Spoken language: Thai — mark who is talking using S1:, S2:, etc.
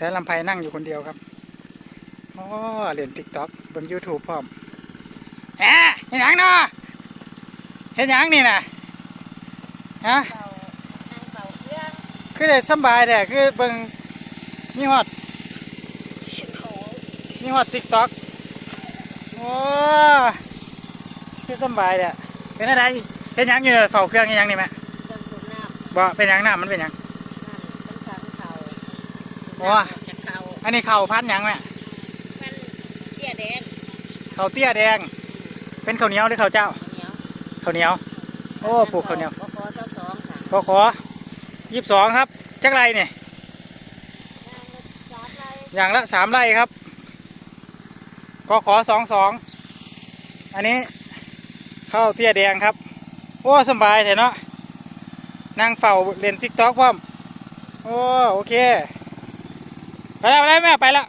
S1: แต่ลำไพนั่งอยู่คนเดียวครับอ๋อเล่นติ๊กต็อกบน YouTube พร้อมแหมเห็นหยังเนาะเห็นหยังนี่นะฮะ
S2: เป่านั่งเป่าเครื่อง
S1: คือได้สำบายแต่คือเบิ่งมีฮอด
S2: เขา
S1: มีฮอดติ๊กต็อกโอ้คือสำบายแต่เป็นอะไรเห็นหยังอยู่เนี่ยเฝ้าเครื่องเห็นหยังนี่แม่
S2: เครื่องสูบน้ำ
S1: บ่เป็นหยังน้ำมันเป็นหยัง
S2: นั่นเป็นทางเขา
S1: โอ้
S2: จากเขา
S1: อันนี้เข่าวพันหยังแม่
S2: มันเตี้ยแดง
S1: ข้าวเตี้ยแดง เป็นข้าวเหนียวหรือข้าวเจ้า
S2: เหนียว
S1: ข้าวเหนียว โอ้ปลูกข้าวเหนียว
S2: ก็ขอเจ้าสองค่ะ
S1: ก็ขอยี่สิบสองครับจักไรเนี่ย
S2: ย่างละสามไร่
S1: อย่างละสามไร่ครับก็ขอสองสองอันนี้ข้าวเตี้ยแดงครับ โอ้สำบายเถอะเนาะนั่งเฝ้าเล่นทิกตอกพร้อมโอ้โอเค ไปแล้วไปแล้วแม่ไปแล้ว